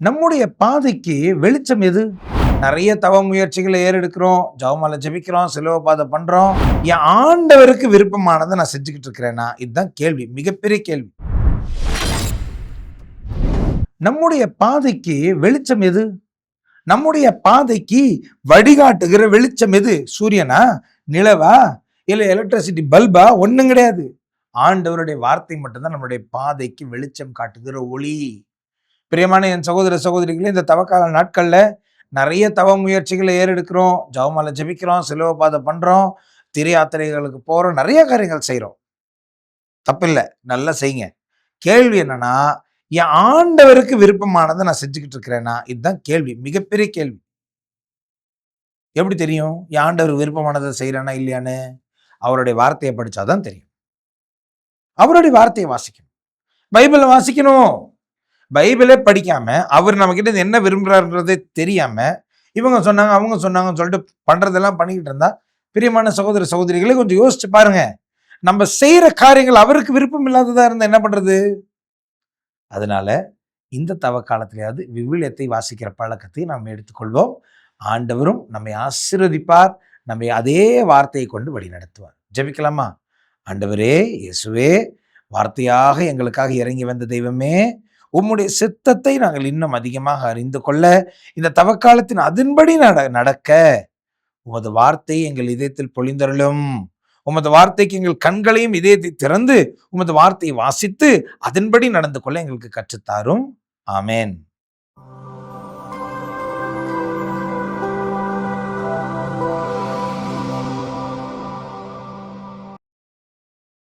நம்முடைய பாதைக்கு வெளிச்சம் எது? நிறைய தவ முயற்சிகளை ஏறெடுக்கிறோம் ஜவமால ஜெபிக்கிறோம் செலவு பாதை பண்றோம். என் ஆண்டவருக்கு விருப்பமானதை நான் செஞ்சுக்கிட்டு இருக்கிறேன்னா இதுதான் கேள்வி மிகப்பெரிய கேள்வி. நம்முடைய பாதைக்கு வெளிச்சம் எது? நம்முடைய பாதைக்கு வழிகாட்டுகிற வெளிச்சம் எது? சூரியனா? நிலவா? இல்லை எலக்ட்ரிசிட்டி பல்பா ஒன்றும் கிடையாது. ஆண்டவருடைய வார்த்தை மட்டும்தான் நம்மளுடைய பாதைக்கு வெளிச்சம் காட்டுகிற ஒளி. பிரியமான என் சகோதர சகோதரிகளே இந்த தவக்கால நாட்களில் நிறைய தவ முயற்சிகளை ஏறெடுக்கிறோம். ஜவமால ஜெபிக்கிறோம் சிலுவ பாதை பண்ணுறோம் திரு யாத்திரைகளுக்கு போகிறோம் நிறைய காரியங்கள் செய்கிறோம் தப்பில்லை நல்லா செய்யுங்க கேள்வி என்னன்னா என் ஆண்டவருக்கு விருப்பமானதை நான் செஞ்சுக்கிட்டு இருக்கிறேன்னா இதுதான் கேள்வி மிகப்பெரிய கேள்வி. எப்படி தெரியும்? என் ஆண்டவர் விருப்பமானதை செய்கிறானா இல்லையான்னு? அவருடைய வார்த்தையை படித்தாதான் தெரியும். அவருடைய வார்த்தையை வாசிக்கணும். பைபிளை வாசிக்கணும். பைபிளே படிக்காம அவர் நம்ம கிட்ட என்ன விரும்புறாருன்றதே தெரியாம இவங்க சொன்னாங்க அவங்க சொன்னாங்கன்னு சொல்லிட்டு பண்றதெல்லாம் பண்ணிக்கிட்டு இருந்தா பிரியமான சகோதர சகோதரிகளை கொஞ்சம் யோசிச்சு பாருங்க. நம்ம செய்யற காரியங்கள் அவருக்கு விருப்பம் இல்லாததா இருந்தா என்ன பண்றது? அதனால இந்த தவ காலத்திலேயாவது விவிலியத்தை வாசிக்கிற பழக்கத்தை நாம் எடுத்துக்கொள்வோம். ஆண்டவரும் நம்மை ஆசீர்வதிப்பார் நம்மை அதே வார்த்தையை கொண்டு வழி நடத்துவார். ஜெபிக்கலாமா? ஆண்டவரே இயேசுவே வார்த்தையாக எங்களுக்காக இறங்கி வந்த தெய்வமே உம்முடைய சித்தத்தை நாங்கள் இன்னும் அதிகமாக அறிந்து கொள்ள இந்த தவக்காலத்தின் அதன்படி நட நடக்க உமது வார்த்தை எங்கள் இதயத்தில் பொழிந்தருளும். உமது வார்த்தைக்கு எங்கள் கண்களையும் இதயத்தை திறந்து உமது வார்த்தையை வாசித்து அதன்படி நடந்து கொள்ள எங்களுக்கு கற்றுத்தாரும் ஆமேன்.